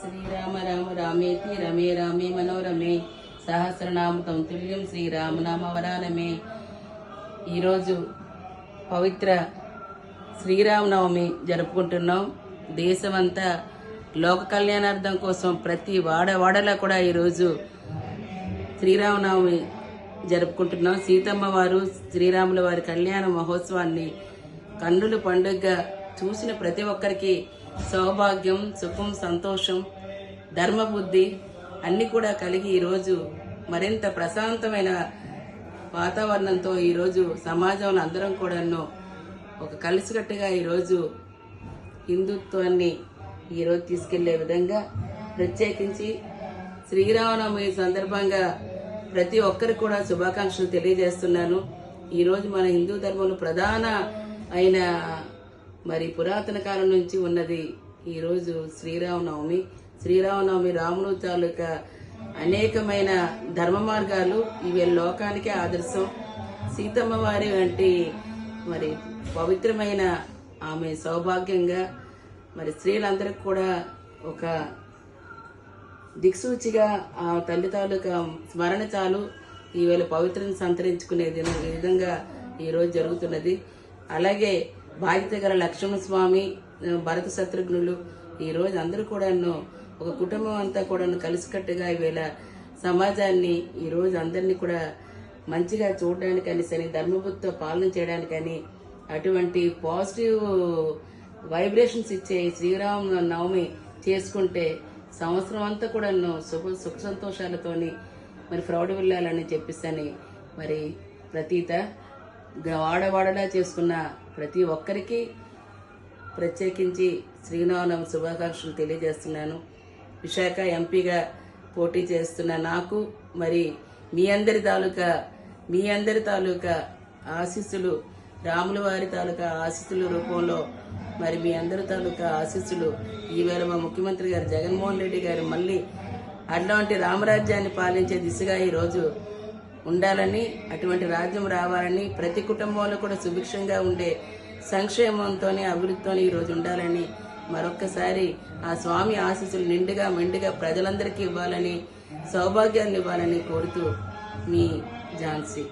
శ్రీరామ రామ రామేతి రమే రామే మనోరమే సహస్రనామకం తుల్యం శ్రీరామనామ వరానమే ఈరోజు పవిత్ర శ్రీరామనవమి జరుపుకుంటున్నాం. దేశమంతా లోక కళ్యాణార్థం కోసం ప్రతి వాడ వాడలా కూడా ఈరోజు శ్రీరామనవమి జరుపుకుంటున్నాం. సీతమ్మ వారు శ్రీరాముల వారి కళ్యాణ మహోత్సవాన్ని కన్నుల పండుగగా చూసిన ప్రతి ఒక్కరికి సౌభాగ్యం సుఖం సంతోషం ధర్మబుద్ధి అన్ని కూడా కలిగి ఈరోజు మరింత ప్రశాంతమైన వాతావరణంతో ఈరోజు సమాజంలో అందరం కూడాను ఒక కలిసికట్టుగా ఈరోజు హిందుత్వాన్ని ఈరోజు తీసుకెళ్ళే విధంగా ప్రత్యేకించి శ్రీరామనవమి సందర్భంగా ప్రతి ఒక్కరికి కూడా శుభాకాంక్షలు తెలియజేస్తున్నాను. ఈరోజు మన హిందూ ధర్మంలో ప్రధాన అయిన మరి పురాతన కాలం నుంచి ఉన్నది ఈరోజు శ్రీరామనవమి. శ్రీరామనవమి రాముడు తాలూకా అనేకమైన ధర్మ మార్గాలు ఇవి లోకానికి ఆదర్శం. సీతమ్మ వారి వంటి మరి పవిత్రమైన ఆమె సౌభాగ్యంగా మరి స్త్రీలందరికీ కూడా ఒక దిక్సూచిగా ఆ తల్లి తాలూకా స్మరణ చాలు. ఈవేళ పవిత్రను సంతరించుకునే ఈ విధంగా ఈరోజు జరుగుతున్నది. అలాగే బాధ్యత గల లక్ష్మణ స్వామి భరత శత్రుఘ్నులు ఈరోజు అందరూ కూడాను ఒక కుటుంబం అంతా కూడాను కలిసికట్టుగా ఈవేళ సమాజాన్ని ఈరోజు అందరినీ కూడా మంచిగా చూడడానికని సరే ధర్మబుద్ధితో పాలన చేయడానికని అటువంటి పాజిటివ్ వైబ్రేషన్స్ ఇచ్చే శ్రీరామ నవమి చేసుకుంటే సంవత్సరం అంతా కూడా సుఖ సుఖ సంతోషాలతోని మరి ప్రౌఢ వెళ్ళాలని చెప్పిస్తాని మరి ప్రతీత వాడవాడలా చేసుకున్న ప్రతి ఒక్కరికి ప్రత్యేకించి శ్రీరామనవమి శుభాకాంక్షలు తెలియజేస్తున్నాను. విశాఖ ఎంపీగా పోటీ చేస్తున్న నాకు మరి మీ అందరి తాలూకా మీ అందరి తాలూకా ఆశీస్సులు రాముల వారి తాలూకా ఆశీస్సుల రూపంలో మరి మీ అందరి తాలూకా ఆశీస్సులు ఈవేళ మా ముఖ్యమంత్రి గారు జగన్మోహన్ రెడ్డి గారు మళ్ళీ అట్లాంటి రామరాజ్యాన్ని పాలించే దిశగా ఈరోజు ఉండాలని అటువంటి రాజ్యం రావాలని ప్రతి కుటుంబంలో కూడా సుభిక్షంగా ఉండే సంక్షేమంతోనే అభివృద్ధితోనే ఈరోజు ఉండాలని మరొక్కసారి ఆ స్వామి ఆశీస్సులు నిండుగా మెండుగా ప్రజలందరికీ ఇవ్వాలని సౌభాగ్యాన్ని ఇవ్వాలని కోరుతూ మీ ఝాన్సీ.